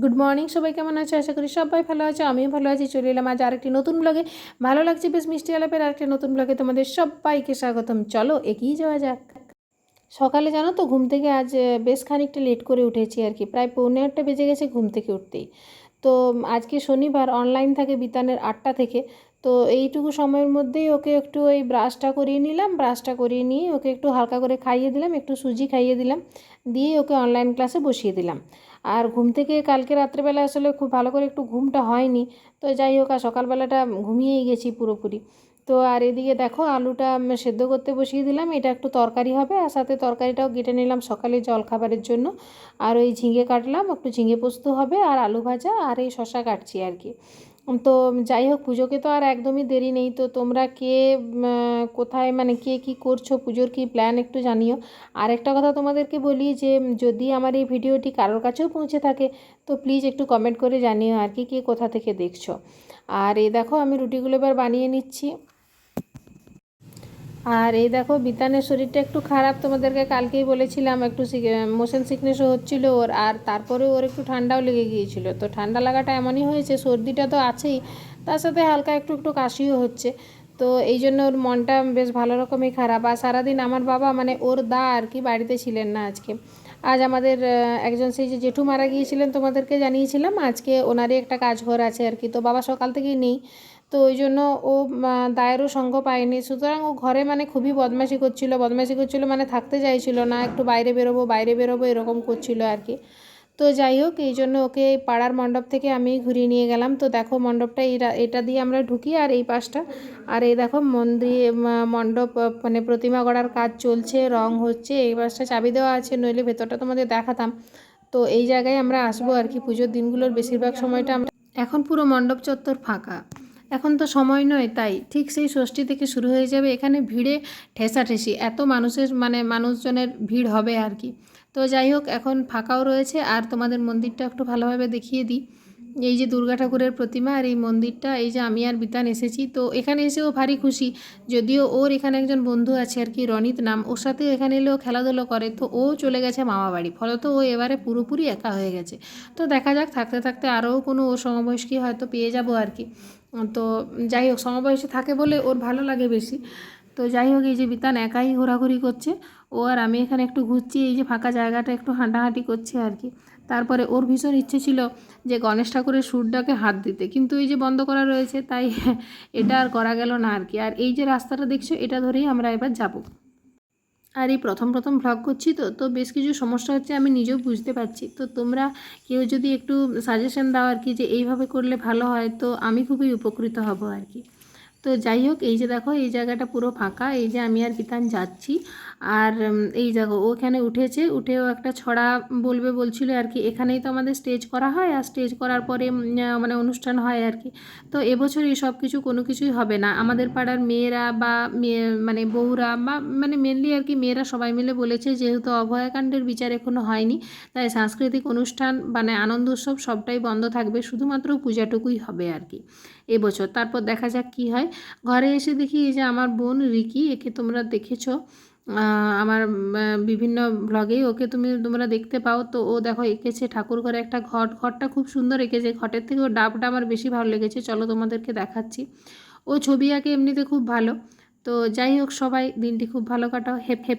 Good morning সবাই কেমন আছে? আশা করি সবাই ভালো আছে, আমিও ভালো আছি, চলে এলাম আজ আরেকটি নতুন ব্লগে ভালো লাগছে বেশ মিষ্টি আলাপের আরেকটি নতুন ব্লগে তোমাদের সবাইকে স্বাগতম। চলো এগিয়ে যাওয়া যাক। সকালে জানো তো ঘুম থেকে আজ বেশ খানিকটা লেট করে উঠেছি আর কি, প্রায় পৌনে আটটা বেজে গেছে ঘুম থেকে উঠতেই। তো আজকে শনিবার অনলাইন থাকে বিতানের আটটা থেকে, তো এইটুকু সময়ের মধ্যেই ওকে একটু এই ব্রাশটা করিয়ে নিলাম ব্রাশটা করিয়ে নিয়ে ওকে একটু হালকা করে খাইয়ে দিলাম, একটু সুজি খাইয়ে দিলাম, দিয়ে ওকে অনলাইন ক্লাসে বসিয়ে দিলাম। আর ঘুম থেকে কালকে রাত্রেবেলা আসলে খুব ভালো করে একটু ঘুমটা হয়নি। তো যাই হোক, আর সকালবেলাটা ঘুমিয়েই গেছি পুরোপুরি। তো আর এদিকে দেখো, আলুটা সেদ্ধ করতে বসিয়ে দিলাম। এটা একটু তরকারি হবে, আর সাথে তরকারিটাও কেটে নিলাম সকালে জলখাবারের জন্য। আর ওই ঝিঙে কাটলাম, একটু ঝিঙে পোস্ত হবে, আর আলু ভাজা, আর এই শশা কাটছি আর কি। তো যাই হোক, পুজোকে তো আর একদমই দেরি নেই। তো তোমরা কে কোথায় মানে কে কি করছ, পুজোর কি প্ল্যান একটু জানিও। আর একটা কথা তোমাদেরকে বলি যে যদি আমার এই ভিডিওটি কারোর কাছেও পৌঁছে থাকে, তো প্লিজ একটু কমেন্ট করে জানিও আর কি, কে কোথা থেকে দেখছ। আর এই দেখো, আমি রুটিগুলো এবার বানিয়ে নিচ্ছি। আর এই দেখো, বিতানের শরীরটা একটু খারাপ, তোমাদেরকে কালকেই বলেছিলাম, একটু মোশন সিকনেসও হচ্ছিল ওর, আর তারপরে ওর একটু ঠান্ডাও লেগে গিয়েছিল। তো ঠান্ডা লাগাটা এমনই হয়েছে, সর্দিটা তো আছেই, তার সাথে হালকা একটু একটু কাশিও হচ্ছে। তো এই জন্য ওর মনটা বেশ ভালো রকমই খারাপ। আর সারাদিন আমার বাবা মানে ওর দা আর কি বাড়িতে ছিলেন না আজকে। আজ আমাদের একজন সেই যে জেঠু মারা গিয়েছিলেন, তোমাদেরকে জানিয়েছিলাম, আজকে ওনারই একটা কাজ ঘর আছে আর কি। তো বাবা সকাল থেকেই নেই। তো ওই জন্য ও দায়েরও সঙ্গ পায়নি। সুতরাং ও ঘরে মানে খুবই বদমাশি করছিল। বদমাশি করছিল মানে থাকতে চাইছিল না। একটু বাইরে বেরোবো বাইরে বেরোবো, এরকম করছিল আর কি তো যাই হোক, এই জন্য ওকে পাড়ার মণ্ডপ থেকে আমি ঘুরিয়ে নিয়ে গেলাম। তো দেখো মণ্ডপটা এটা এটা দিয়ে আমরা ঢুকি আর এই পাশটা। আর এই দেখো মন্দির মণ্ডপ মানে প্রতিমা গড়ার কাজ চলছে, রং হচ্ছে, এই পাশটা চাবি দেওয়া আছে, নইলে ভেতরটা তোমাদের দেখাতাম। তো এই জায়গায় আমরা আসব আর কি পুজোর দিনগুলোর বেশিরভাগ সময়টা আমরা এখন পুরো মণ্ডপ চত্বর ফাঁকা। এখন তো সময় নয়, তাই। ঠিক সেই ষষ্ঠী থেকে শুরু হয়ে যাবে এখানে ভিড়ে ঠেসাঠেসি। এত মানুষের মানে মানুষজনের ভিড় হবে আর কি। তো যাই হোক, এখন ফাঁকাও রয়েছে। আর তোমাদের মন্দিরটা একটু ভালোভাবে দেখিয়ে দিই। এই যে দুর্গা ঠাকুরের প্রতিমা আর এই মন্দিরটা, এই যে আমি আর বিতান এসেছি, তো এখানে এসেও ভারী খুশি। যদিও ওর এখানে একজন বন্ধু আছে আর কি, রনিত নাম, ওর সাথেও এখানে এলেও খেলাধুলো করে, তো ও চলে গেছে মামা বাড়ি। ফলত ও এবারে পুরোপুরি একা হয়ে গেছে। তো দেখা যাক, থাকতে থাকতে আরও কোনো ও সমবয়স্কী হয়তো পেয়ে যাব আর কি। তো যাই হোক, সমবয়সী থাকে বলে ওর ভালো লাগে বেশি। তো যাই হোক, এই যে বিতান একাই ঘোরাঘুরি করছে। ও আর আমি এখানে একটু ঘুরছি, এই যে ফাঁকা জায়গাটা একটু হাঁটাহাঁটি করছে আর কি। তারপরে ওর ভীষণ ইচ্ছে ছিল যে গণেশ ঠাকুরের সুরটাকে হাত দিতে, কিন্তু এই যে বন্ধ করা রয়েছে, তাই এটা আর করা গেল না আর কি। আর এই যে রাস্তাটা দেখছ, এটা ধরেই আমরা এবার যাব। আর এই প্রথম প্রথম ভ্লগ করছি তো তো বেশ কিছু সমস্যা হচ্ছে, আমি নিজেও বুঝতে পারছি। তো তোমরা কেউ যদি একটু সাজেশন দাও আর কি, যে এইভাবে করলে ভালো হয়, তো আমি খুবই উপকৃত হব আর কি। তো যাই হোক, এই যে দেখো, এই জায়গাটা পুরো ফাঁকা, এই যে আমি আর বিতান যাচ্ছি। আর এই দেখো, ওখানে উঠেছে, উঠেও একটা ছড়া বলবে বলছিল আর কি, এখানেই তো আমাদের স্টেজ করা হয়, আর স্টেজ করার পরে মানে অনুষ্ঠান হয় আর কি। তো এবছর এই সব কিছু কোনো কিছুই হবে না। আমাদের পাড়ার মেয়েরা বা মানে বউরা বা মানে মেনলি আর কি মেয়েরা সবাই মিলে বলেছে, যেহেতু অভয়াকাণ্ডের বিচার এখনও হয়নি, তাই সাংস্কৃতিক অনুষ্ঠান মানে আনন্দ উৎসব সবটাই বন্ধ থাকবে, শুধুমাত্র পূজাটুকুই হবে আর কি, এবছর। তারপর দেখা যাক কি হয়। ঘরে এসে দেখি এই যে আমার বোন রিকি, একে তোমরা দেখেছ। আমার বিভিন্ন ব্লগেই ওকে তুমি, তোমরা দেখতে পাও। তো ও দেখো এঁকেছে ঠাকুর ঘরে একটা ঘট। ঘরটা খুব সুন্দর এঁকেছে। ঘটের থেকে ও ডাবটা আমার বেশি ভালো লেগেছে। চলো তোমাদেরকে দেখাচ্ছি। ও ছবি আঁকে এমনিতে খুব ভালো। তো যাই হোক, সবাই দিনটি খুব ভালো কাটাও। হেপ হেপ।